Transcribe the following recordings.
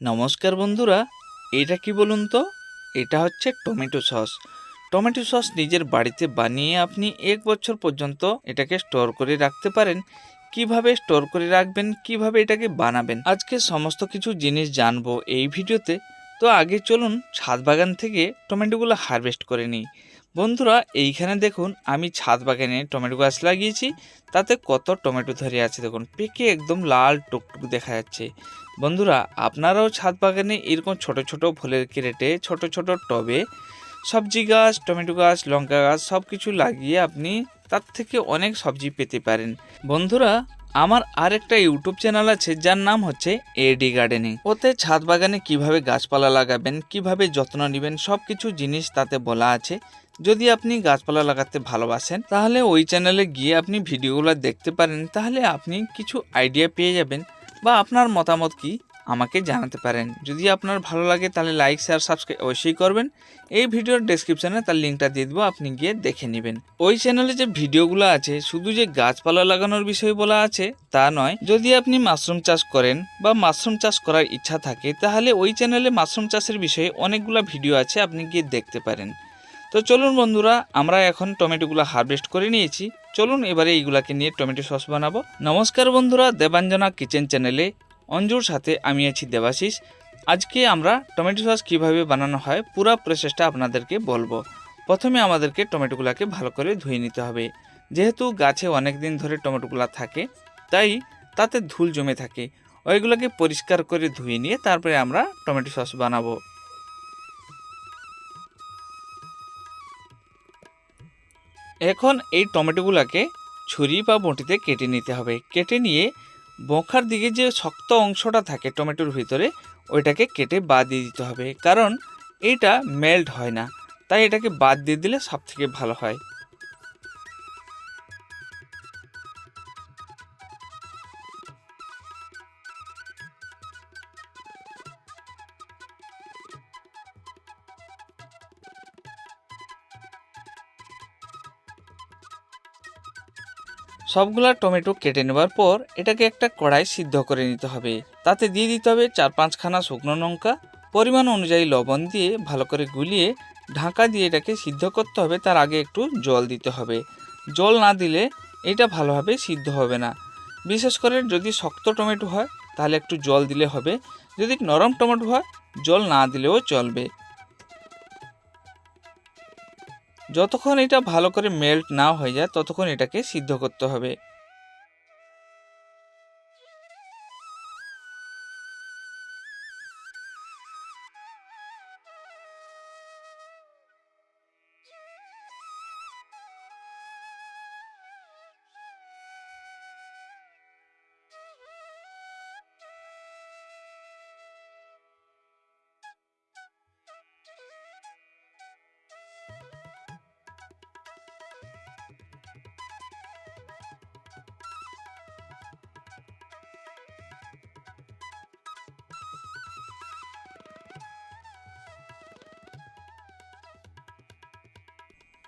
নমস্কার বন্ধুরা এটা কি বলুন তো? এটা হচ্ছে টমেটো সস। টমেটো সস নিজের বাড়িতে বানিয়ে আপনি এক বছর পর্যন্ত এটাকে স্টোর করে রাখতে পারেন। কীভাবে স্টোর করে রাখবেন, কীভাবে এটাকে বানাবেন, আজকে সমস্ত কিছু জিনিস জানব এই ভিডিওতে। তো আগে চলুন ছাদ বাগান থেকে টমেটোগুলো হারভেস্ট করে নিই। বন্ধুরা, এইখানে দেখুন, আমি ছাদ বাগানে টমেটো গাছ লাগিয়েছি, তাতে কত টমেটো ধরে আছে দেখুন, পেকে একদম লাল টুকটুক দেখা যাচ্ছে। বন্ধুরা, আপনারাও ছাদ বাগানে এরকম ছোট ছোট ফুলের ক্রেটে ছোট ছোট টবে সবজি গাছ, টমেটো গাছ, লঙ্কা গাছ সব কিছু লাগিয়ে আপনি তার থেকে অনেক সবজি পেতে পারেন। বন্ধুরা আমার আর একটা ইউটিউব চ্যানেল আছে, যার নাম হচ্ছে এডি গার্ডেনিং ওতে ছাদ বাগানে কীভাবে গাছপালা লাগাবেন, কীভাবে যত্ন নেবেন সব কিছু জিনিস তাতে বলা আছে। যদি আপনি গাছপালা লাগাতে ভালোবাসেন, তাহলে ওই চ্যানেলে গিয়ে আপনি ভিডিওগুলো দেখতে পারেন, তাহলে আপনি কিছু আইডিয়া পেয়ে যাবেন। বা আপনার মতামত কি? আমাকে জানাতে পারেন। যদি আপনার ভালো লাগে তাহলে লাইক শেয়ার সাবস্ক্রাইব অবশ্যই করবেন। এই ভিডিওর ডেসক্রিপশনে তার লিঙ্কটা দিয়ে দেবো, আপনি গিয়ে দেখে নেবেন। ওই চ্যানেলে যে ভিডিওগুলো আছে, শুধু যে গাছপালা লাগানোর বিষয় বলা আছে, তা নয়, যদি আপনি মাশরুম চাষ করেন বা মাশরুম চাষ করার ইচ্ছা থাকে, তাহলে ওই চ্যানেলে মাশরুম চাষের বিষয়ে অনেকগুলো ভিডিও আছে, আপনি গিয়ে দেখতে পারেন। তো চলুন বন্ধুরা, আমরা এখন টমেটোগুলো হারভেস্ট করে নিয়েছি। চলুন এবারে এইগুলাকে নিয়ে টমেটো সস বানাবো। নমস্কার বন্ধুরা, দেবাঞ্জনা কিচেন চ্যানেলে অঞ্জুর সাথে আমি আছি দেবাশিস। আজকে আমরা টমেটো সস কীভাবে বানানো হয় পুরো প্রসেসটা আপনাদেরকে বলব। প্রথমে আমাদেরকে টমেটোগুলোকে ভালো করে ধুয়ে নিতে হবে। যেহেতু গাছে অনেক দিন ধরে টমেটোগুলো থাকে, তাই তাতে ধুল জমে থাকে। ওইগুলোকে পরিষ্কার করে ধুয়ে নিয়ে তারপরে আমরা টমেটো সস বানাবো। এখন এই টমেটোগুলোকে ছুরি বা বঁটিতে কেটে নিতে হবে। কেটে নিয়ে বোখার দিকে যে শক্ত অংশটা থাকে টমেটোর ভিতরে, ওইটাকে কেটে বাদ দিয়ে দিতে হবে। কারণ এটা মেল্ট হয় না। তাই এটাকে বাদ দিয়ে দিলে সব থেকে ভালো হয়। সবগুলা টমেটো কেটে নেবার পর এটাকে একটা কড়াই সিদ্ধ করে নিতে হবে। তাতে দিয়ে দিতে হবে চার পাঁচখানা শুকনো লঙ্কা। পরিমাণ অনুযায়ী লবণ দিয়ে ভালো করে গুলিয়ে ঢাকা দিয়ে এটাকে সিদ্ধ করতে হবে, তার আগে একটু জল দিতে হবে। জল না দিলে এটা ভালোভাবে সিদ্ধ হবে না। বিশেষ করে যদি শক্ত টমেটো হয়, তাহলে একটু জল দিলে হবে। যদি নরম টমেটো হয়, জল না দিলেও চলবে। যতক্ষণ এটা ভালো করে মেল্ট না হয়ে যায় ততক্ষণ এটাকে সিদ্ধ করতে হবে।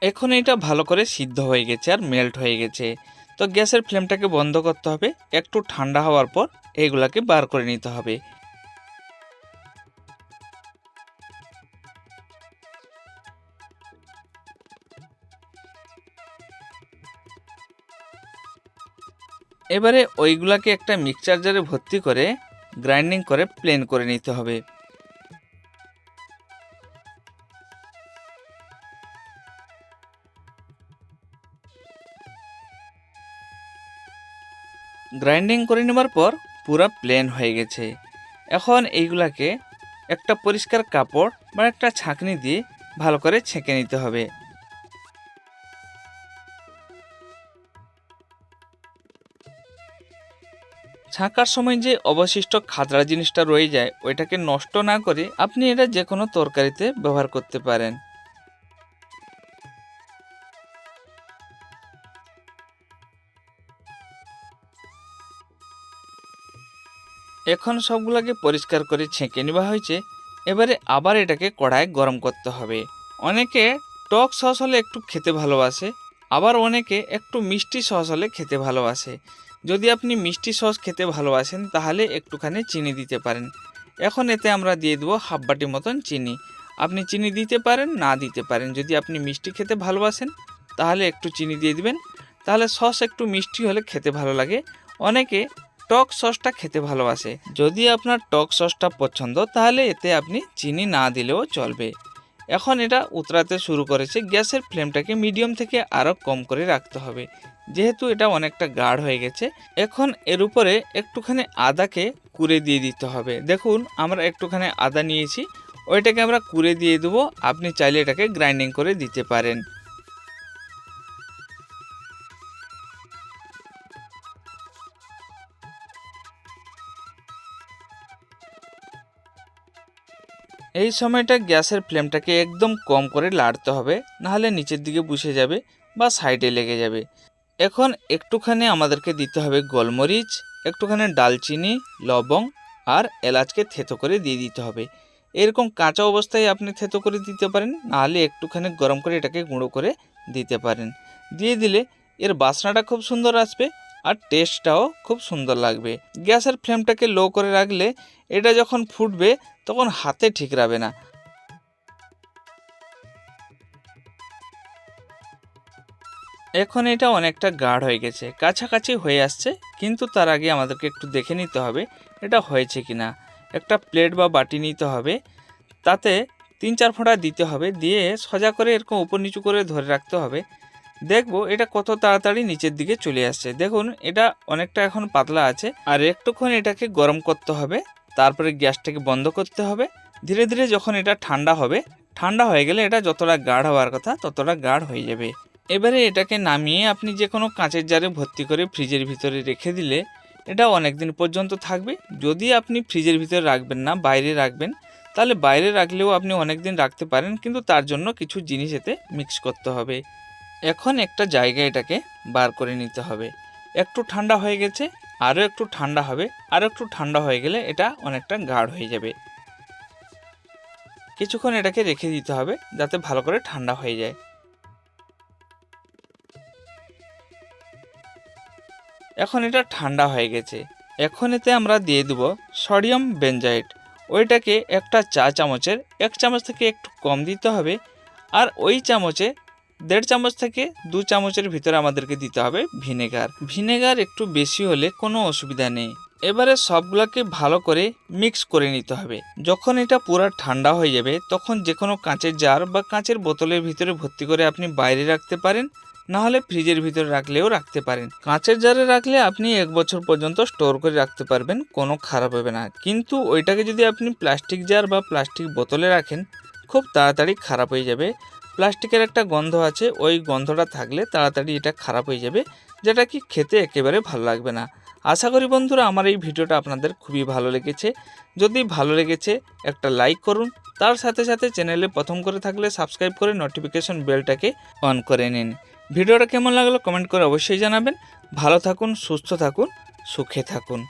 এখন এটা ভালো করে সিদ্ধ হয়ে গেছে আর মেল্ট হয়ে গেছে। তো গ্যাসের ফ্লেমটাকে বন্ধ করতে হবে। একটু ঠান্ডা হওয়ার পর এইগুলাকে বার করে নিতে হবে। এবারে ওইগুলাকে একটা মিক্সচার জারে ভর্তি করে গ্রাইন্ডিং করে প্লেন করে নিতে হবে। গ্রাইন্ডিং করে নেবার পর পুরো প্লেন হয়ে গেছে। এখন এইগুলাকে একটা পরিষ্কার কাপড় বা একটা ছাঁকনি দিয়ে ভালো করে ছেঁকে নিতে হবে। ছাঁকার সময় যে অবশিষ্ট খাদড়া জিনিসটা রয়ে যায়, ওইটাকে নষ্ট না করে আপনি এটা যে কোনো তরকারিতে ব্যবহার করতে পারেন। এখন সবগুলোকে পরিষ্কার করে ছেঁকে নেওয়া হয়েছে। এবারে আবার এটাকে কড়ায় গরম করতে হবে। অনেকে টক সস হলে একটু খেতে ভালোবাসে, আবার অনেকে একটু মিষ্টি সস হলে খেতে ভালোবাসে। যদি আপনি মিষ্টি সস খেতে ভালোবাসেন, তাহলে একটুখানি চিনি দিতে পারেন। এখন এতে আমরা দিয়ে দেবো হাফ বাটি মতন চিনি। আপনি চিনি দিতে পারেন, না দিতে পারেন। যদি আপনি মিষ্টি খেতে ভালোবাসেন, তাহলে একটু চিনি দিয়ে দিবেন। তাহলে সস একটু মিষ্টি হলে খেতে ভালো লাগে। অনেকে টক সসটা খেতে ভালোবাসে। যদি আপনার টক সসটা পছন্দ, তাহলে এতে আপনি চিনি না দিলেও চলবে। এখন এটা উতরাতে শুরু করেছে, গ্যাসের ফ্লেমটাকে মিডিয়াম থেকে আরও কম করে রাখতে হবে। যেহেতু এটা অনেকটা গাঢ় হয়ে গেছে, এখন এর উপরে একটুখানি আদাকে কুড়ে দিয়ে দিতে হবে। দেখুন, আমরা একটুখানি আদা নিয়েছি, ওইটাকে আমরা কুড়ে দিয়ে দেবো। আপনি চাইলে এটাকে গ্রাইন্ডিং করে দিতে পারেন। এই সময়টা গ্যাসের ফ্লেমটাকে একদম কম করে লাড়তে হবে, নাহলে নিচের দিকে বুঝে যাবে বা সাইডে লেগে যাবে। এখন একটুখানি আমাদেরকে দিতে হবে গোলমরিচ, একটুখানি ডালচিনি, লবং আর এলাচকে থেতো করে দিয়ে দিতে হবে। এরকম কাঁচা অবস্থায় আপনি থেতো করে দিতে পারেন, নাহলে একটুখানি গরম করে এটাকে গুঁড়ো করে দিতে পারেন। দিয়ে দিলে এর বাসনাটা খুব সুন্দর আসবে আর টেস্টটাও খুব সুন্দর লাগবে। গ্যাসের ফ্লেমটাকে লো করে রাখলে এটা যখন ফুটবে, তখন হাতে ঠিক রাখবে না। এখন এটা অনেকটা গাঢ় হয়ে গেছে, কাছাকাছি হয়ে আসছে, কিন্তু তার আগে আমাদেরকে একটু দেখে নিতে হবে, এটা হয়েছে কি না একটা প্লেট বা বাটি নিতে হবে, তাতে তিন চার ফোঁটা দিতে হবে, দিয়ে সজা করে এরকম উপর নিচু করে ধরে রাখতে হবে। দেখব এটা কত তাড়াতাড়ি নিচের দিকে চলে আসছে। দেখুন, এটা অনেকটা এখন পাতলা আছে, আর একটুক্ষণ এটাকে গরম করতে হবে। তারপরে গ্যাসটাকে বন্ধ করতে হবে। ধীরে ধীরে যখন এটা ঠান্ডা হবে, ঠান্ডা হয়ে গেলে এটা যতটা গাঢ় হওয়ার কথা ততটা গাঢ় হয়ে যাবে। এবারে এটাকে নামিয়ে আপনি যে কোনো কাঁচের জারে ভর্তি করে ফ্রিজের ভিতরে রেখে দিলে এটা অনেক দিন পর্যন্ত থাকবে। যদি আপনি ফ্রিজের ভিতরে রাখবেন না, বাইরে রাখবেন, তাহলে বাইরে রাখলেও আপনি অনেক দিন রাখতে পারেন, কিন্তু তার জন্য কিছু জিনিস এতে মিক্স করতে হবে। এখন একটা জায়গায় এটাকে বার করে নিতে হবে। একটু ঠান্ডা হয়ে গেছে আরও একটু ঠান্ডা হবে, আরও একটু ঠান্ডা হয়ে গেলে এটা অনেকটা গাঢ় হয়ে যাবে। কিছুক্ষণ এটাকে রেখে দিতে হবে যাতে ভালো করে ঠান্ডা হয়ে যায়। এখন এটা ঠান্ডা হয়ে গেছে। এখন এতে আমরা দিয়ে দেবো সডিয়াম বেঞ্জাইট ওইটাকে একটা চা চামচের, এক চামচ থেকে একটু কম দিতে হবে। আর ওই চামচে দেড় চামচ থেকে দু চামচের ভিতরে আমাদেরকে দিতে হবে ভিনেগার। ভিনেগার একটু বেশি হলে কোনো অসুবিধা নেই। এবারে সবগুলোকে ভালো করে মিক্স করে নিতে হবে। যখন এটা পুরো ঠান্ডা হয়ে যাবে, তখন যে কোনো কাঁচের জার বা কাঁচের বোতলের ভিতরে ভর্তি করে আপনি বাইরে রাখতে পারেন না হলে ফ্রিজের ভিতরে রাখলেও রাখতে পারেন। কাঁচের জারে রাখলে আপনি এক বছর পর্যন্ত স্টোর করে রাখতে পারবেন, কোনো খারাপ হবে না। কিন্তু ওইটাকে যদি আপনি প্লাস্টিক জার বা প্লাস্টিক বোতলে রাখেন, খুব তাড়াতাড়ি খারাপ হয়ে যাবে। প্লাস্টিকের একটা গন্ধ আছে, ওই গন্ধটা থাকলে তাড়াতাড়ি এটা খারাপ হয়ে যাবে, যেটা কি খেতে একেবারে ভালো লাগবে না। আশা করি বন্ধুরা আমার এই ভিডিওটা আপনাদের খুবই ভালো লেগেছে। যদি ভালো লেগেছে, একটা লাইক করুন। তার সাথে সাথে চ্যানেলে প্রথম করে থাকলে সাবস্ক্রাইব করে নোটিফিকেশন বেলটাকে অন করে নিন। ভিডিওটা কেমন লাগল কমেন্ট করে অবশ্যই জানাবেন। ভালো থাকুন, সুস্থ থাকুন, সুখে থাকুন।